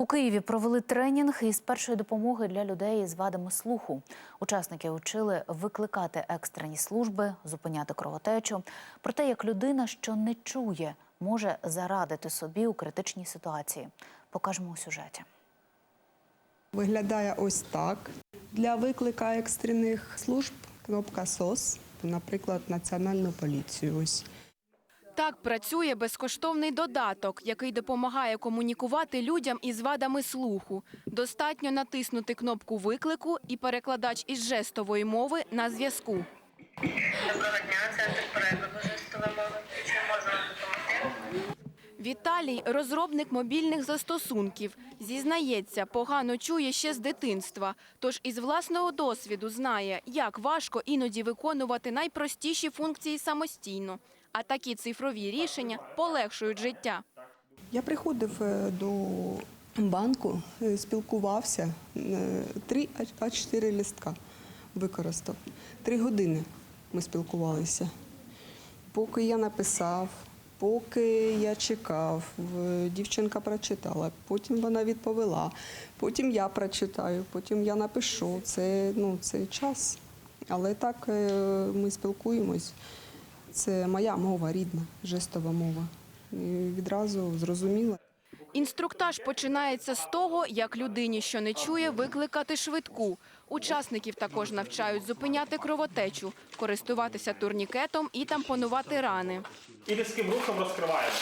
У Києві провели тренінг із першої допомоги для людей з вадами слуху. Учасники учили викликати екстрені служби, зупиняти кровотечу. Про те, як людина, що не чує, може зарадити собі у критичній ситуації. Покажемо у сюжеті. Виглядає ось так. Для виклика екстрених служб кнопка СОС, наприклад, Національну поліцію. Ось. Так працює безкоштовний додаток, який допомагає комунікувати людям із вадами слуху. Достатньо натиснути кнопку виклику і перекладач із жестової мови на зв'язку. Доброго дня, центр перекладу жестової мови. Чи можу вам допомогти? Віталій розробник мобільних застосунків. Зізнається, погано чує ще з дитинства. Тож із власного досвіду знає, як важко іноді виконувати найпростіші функції самостійно. А такі цифрові рішення полегшують життя. Я приходив е, до банку, е, спілкувався, е, три А4 листка використав. Три години ми спілкувалися. Поки я написав, поки я чекав, дівчинка прочитала, потім вона відповіла, потім я прочитаю, потім я напишу. Це, ну, це час. Але так ми спілкуємось. Це моя мова рідна, жестова мова. І відразу зрозуміла. Інструктаж починається з того, як людині, що не чує, викликати швидку. Учасників також навчають зупиняти кровотечу, користуватися турнікетом і тампонувати рани. І різким рухом розкриваємо.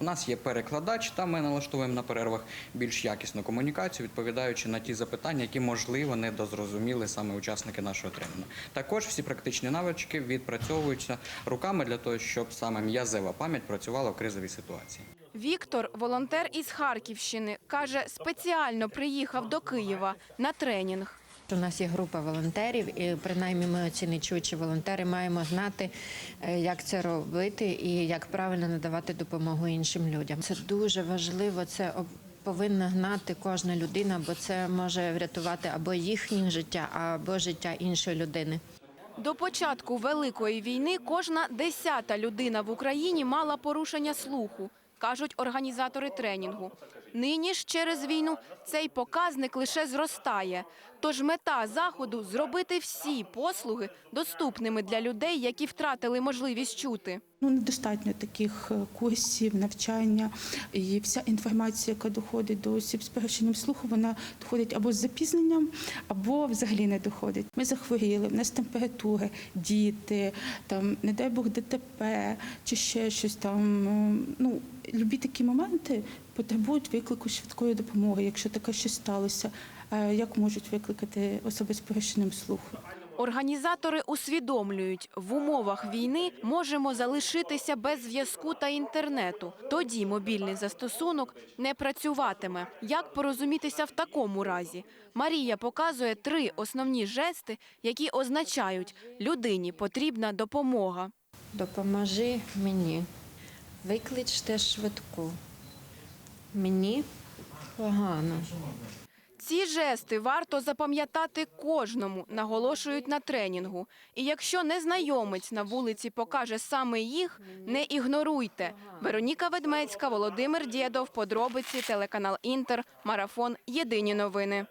У нас є перекладач, та ми налаштовуємо на перервах більш якісну комунікацію, відповідаючи на ті запитання, які можливо не дозрозуміли саме учасники нашого тренінгу. Також всі практичні навички відпрацьовуються руками для того, щоб саме м'язева пам'ять працювала в кризовій ситуації. Віктор, волонтер із Харківщини, каже, спеціально приїхав до Києва на тренінг. У нас є група волонтерів, і принаймні ми оці нечуючі волонтери маємо знати, е, як це робити і як правильно надавати допомогу іншим людям. Це дуже важливо. Це повинна знати кожна людина, бо це може врятувати або їхнє життя, або життя іншої людини. До початку Великої війни кожна десята людина в Україні мала порушення слуху, кажуть організатори тренінгу. Нині ж через війну цей показник лише зростає. Тож мета заходу зробити всі послуги доступними для людей, які втратили можливість чути. Ну, недостатньо таких е, курсів, навчання і вся інформація, яка доходить до осіб з порушенням слуху, вона доходить або з запізненням, або взагалі не доходить. Ми захворіли, в нас температура, діти, там, не дай Бог, ДТП чи ще щось там. Ну, любі такі моменти потребують виклику швидкої допомоги, якщо таке щось сталося. Е, Як можуть викликати особи з порушенням слуху? Організатори усвідомлюють, в умовах війни можемо залишитися без зв'язку та інтернету. Тоді мобільний застосунок не працюватиме. Як порозумітися в такому разі? Марія показує три основні жести, які означають, людині потрібна допомога. Допоможи мені, викличте швидку. Мені погано. Ці жести варто запам'ятати кожному, наголошують на тренінгу. І якщо незнайомець на вулиці покаже саме їх, не ігноруйте. Вероніка Ведмецька, Володимир Дєдов, подробиці, телеканал Інтер, марафон. Єдині новини.